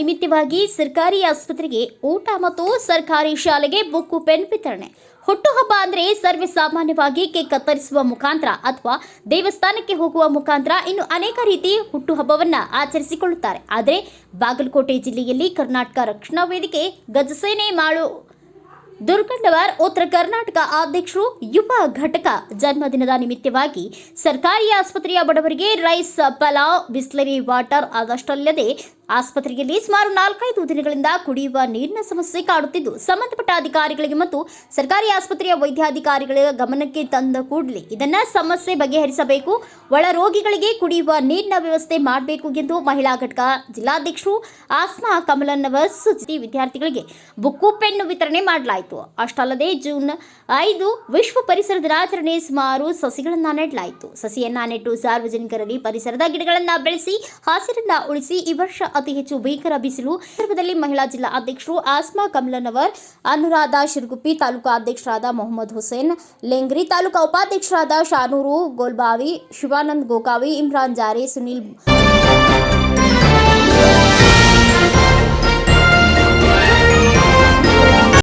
ನಿಮಿತ್ತವಾಗಿ ಸರ್ಕಾರಿ ಆಸ್ಪತ್ರೆಗೆ ಊಟ ಮತ್ತು ಸರ್ಕಾರಿ ಶಾಲೆಗೆ ಬುಕ್ಕು, ಪೆನ್ ವಿತರಣೆ. ಹುಟ್ಟುಹಬ್ಬ ಅಂದರೆ ಸರ್ವೇ ಸಾಮಾನ್ಯವಾಗಿ ಕೇಕ್ ಕತ್ತರಿಸುವ ಮುಖಾಂತರ ಅಥವಾ ದೇವಸ್ಥಾನಕ್ಕೆ ಹೋಗುವ ಮುಖಾಂತರ ಇನ್ನು ಅನೇಕ ರೀತಿ ಹುಟ್ಟುಹಬ್ಬವನ್ನು ಆಚರಿಸಿಕೊಳ್ಳುತ್ತಾರೆ. ಆದರೆ ಬಾಗಲಕೋಟೆ ಜಿಲ್ಲೆಯಲ್ಲಿ ಕರ್ನಾಟಕ ರಕ್ಷಣಾ ವೇದಿಕೆ ಗಜಸೇನೆ ಮಾಡು ದುರ್ಗಣ್ಣವರ್ ಉತ್ತರ ಕರ್ನಾಟಕ ಅಧ್ಯಕ್ಷರು, ಯುವ ಘಟಕ ಜನ್ಮದಿನದ ನಿಮಿತ್ತವಾಗಿ ಸರ್ಕಾರಿ ಆಸ್ಪತ್ರೆಯ ಬಡವರಿಗೆ ರೈಸ್, ಪಲಾವ್, ಬಿಸ್ಲರಿ, ವಾಟರ್ ಆದಷ್ಟಲ್ಲದೆ ಆಸ್ಪತ್ರೆಯಲ್ಲಿ ಸುಮಾರು ನಾಲ್ಕೈದು ದಿನಗಳಿಂದ ಕುಡಿಯುವ ನೀರಿನ ಸಮಸ್ಯೆ ಕಾಡುತ್ತಿದ್ದು, ಸಂಬಂಧಪಟ್ಟ ಅಧಿಕಾರಿಗಳಿಗೆ ಮತ್ತು ಸರ್ಕಾರಿ ಆಸ್ಪತ್ರೆಯ ವೈದ್ಯಾಧಿಕಾರಿಗಳ ಗಮನಕ್ಕೆ ತಂದ ಕೂಡಲೇ ಇದನ್ನ ಸಮಸ್ಯೆ ಬಗೆಹರಿಸಬೇಕು, ಒಳ ರೋಗಿಗಳಿಗೆ ಕುಡಿಯುವ ನೀರಿನ ವ್ಯವಸ್ಥೆ ಮಾಡಬೇಕು ಎಂದು ಮಹಿಳಾ ಘಟಕ ಜಿಲ್ಲಾಧ್ಯಕ್ಷರು ಆಸ್ಮಾ ಕಮಲನ್ನವರ್ ಸೂಚಿಸಿ ವಿದ್ಯಾರ್ಥಿಗಳಿಗೆ ಬುಕ್ಕು, ಪೆನ್ನು ವಿತರಣೆ ಮಾಡಲಾಯಿತು. ಅಷ್ಟಲ್ಲದೆ ಜೂನ್ ಐದು ವಿಶ್ವ ಪರಿಸರ ದಿನಾಚರಣೆ ಸುಮಾರು ಸಸಿಗಳನ್ನ ನೆಡಲಾಯಿತು. ಸಸಿಯನ್ನ ನೆಟ್ಟು ಸಾರ್ವಜನಿಕರಲ್ಲಿ ಪರಿಸರದ ಗಿಡಗಳನ್ನ ಬೆಳೆಸಿ, ಹಸಿರನ್ನ ಉಳಿಸಿ, ಈ ವರ್ಷ ಅತಿ ಹೆಚ್ಚು ಭೀಕರ ಬಿಸಿಲು ಸಂದರ್ಭದಲ್ಲಿ ಮಹಿಳಾ ಜಿಲ್ಲಾ ಅಧ್ಯಕ್ಷರು ಆಸ್ಮಾ ಕಮಲನವರ್, ಅನುರಾಧ ಶಿರ್ಗುಪ್ಪಿ ತಾಲೂಕಾ ಅಧ್ಯಕ್ಷರಾದ ಮೊಹಮ್ಮದ್ ಹುಸೇನ್, ಲೆಂಗ್ರಿ ತಾಲೂಕಾ ಉಪಾಧ್ಯಕ್ಷರಾದ ಶಾನೂರು ಗೋಲ್ಬಾವಿ, ಶಿವಾನಂದ್ ಗೋಕಾವಿ, ಇಮ್ರಾನ್ ಜಾರೆ, ಸುನಿಲ್